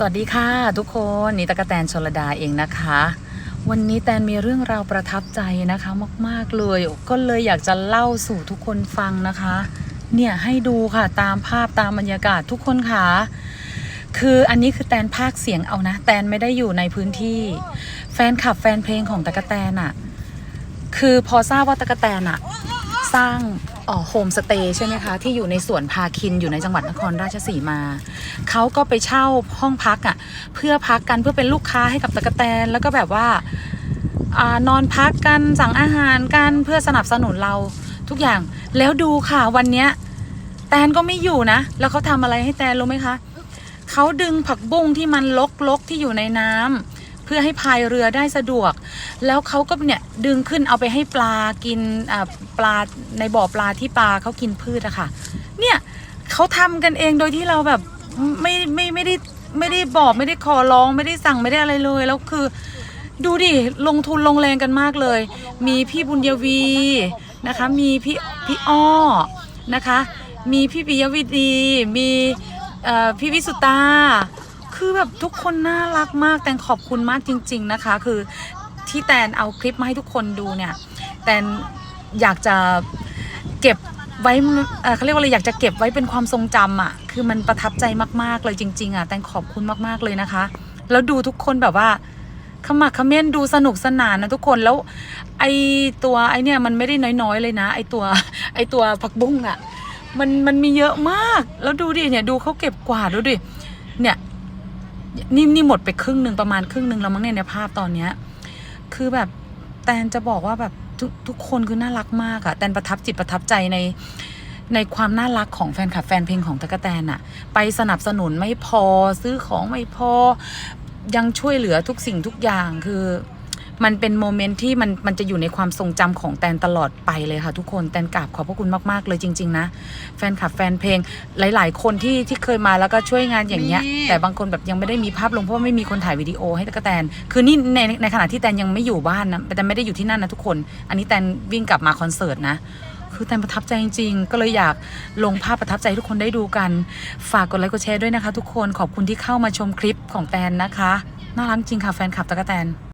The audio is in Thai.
สวัสดีค่ะทุกคนนี่ตะกะแตนชลดาเองนะคะ วันนี้แตนมีเรื่องราวประทับใจนะคะมาก ๆ เลย ก็เลยอยากจะเล่าสู่ทุกคนฟังนะคะ เนี่ยให้ดูค่ะตามภาพตามบรรยากาศทุกคนค่ะ คืออันนี้คือแตนภาคเสียงเอานะ แตนไม่ได้อยู่ในพื้นที่ แฟนคลับแฟนเพลงของตะกะแตนอะคือพอทราบว่าตะกะแตนอะสร้าง โฮมสเตย์ใช่ไหมคะ ที่อยู่ในสวนพาคินอยู่ในจังหวัดนครราชสีมา เขาก็ไปเช่าห้องพักอะ่ะเพื่อพักกันเพื่อเป็นลูกค้าให้กับตะกะแตน แล้วก็แบบว่าอนอนพักกันสั่งอาหารกันเพื่อสนับสนุนเราทุกอย่างแล้วดูค่ะวันเนี้ยแตนก็ไม่อยู่นะ แล้วเขาทำอะไรให้แตนรู้ไหมคะเขาดึงผักบุ้งที่มันลกๆที่อยู่ในน้ำเพื่อให้พายเรือได้สะดวก แล้วเขาก็เนี่ยดึงขึ้นเอาไปให้ปลากินปลาในบ่อปลาที่ปลาเขากินพืชอะค่ะ เนี่ยเขาทำกันเองโดยที่เราแบบไม่ไม่ไม่ได้ไม่ได้บอกไม่ได้ขอร้องไม่ได้สั่งไม่ได้อะไรเลย แล้วคือ ดูดิลงทุนลงแรงกันมากเลย มีพี่บุญยวีนะคะ มีพี่พี่อ้อนะคะ มีพี่ปิยวิดีมีพี่วิสุตาคือแบบทุกคนน่ารักมากแตนขอบคุณมากจริง ๆนะคะ คือ ที่แตนเอาคลิปมาให้ทุกคนดูเนี่ย แตนอยากจะเก็บไว้เขาเรียกว่าอะไรอยากจะเก็บไว้เป็นความทรงจำอะ คือมันประทับใจมากๆเลยจริง ๆ อะ แตนขอบคุณมากๆเลยนะคะ แล้วดูทุกคนแบบว่าขมักเขม้นดูสนุกสนานนะทุกคนแล้ว ไอตัวไอเนี่ยมันไม่ได้น้อยๆเลยนะ ไอตัวไอตัวผักบุ้งอะ มันมันมีเยอะมาก แล้วดูดิเนี่ยดูเขาเก็บกวาดดูดิเนี่ยนี่นี่หมดไปครึ่งหนึ่งประมาณครึ่งหนึ่งแล้วมั้งเนี่ยในภาพตอนเนี้ย คือแบบแตนจะบอกว่าแบบทุกทุกคนคือน่ารักมากอะแตนประทับจิตประทับใจในในความน่ารักของแฟนคลับแฟนเพลงของตะกะแตนอะไปสนับสนุนไม่พอซื้อของไม่พอ ยังช่วยเหลือทุกสิ่งทุกอย่างคือ มันเป็นโมเมนต์ที่มันมันจะอยู่ในความทรงจำของแตนตลอดไปเลยค่ะทุกคนแตนกราบขอบพระคุณมาก ๆ เลยจริง ๆ นะ แฟนคลับแฟนเพลงหลาย ๆ คนที่ที่เคยมาแล้วก็ช่วยงานอย่างเงี้ยมีแต่บางคนแบบยังไม่ได้มีภาพลงเพราะว่าไม่มีคนถ่ายวิดีโอให้ตะกะแตน คือนี่ในในขณะที่แตนยังไม่อยู่บ้านนะแต่ไม่ได้อยู่ที่นั่นนะทุกคน อันนี้แตนวิ่งกลับมาคอนเสิร์ตนะคือแตนประทับใจจริงๆ ก็เลยอยากลงภาพประทับใจให้ทุกคนได้ดูกัน ฝากกดไลค์กดแชร์ด้วยนะคะ ทุกคนขอบคุณที่เข้ามาชมคลิปของแตนนะคะ น่ารักจริงค่ะแฟนคลับตะกะแตน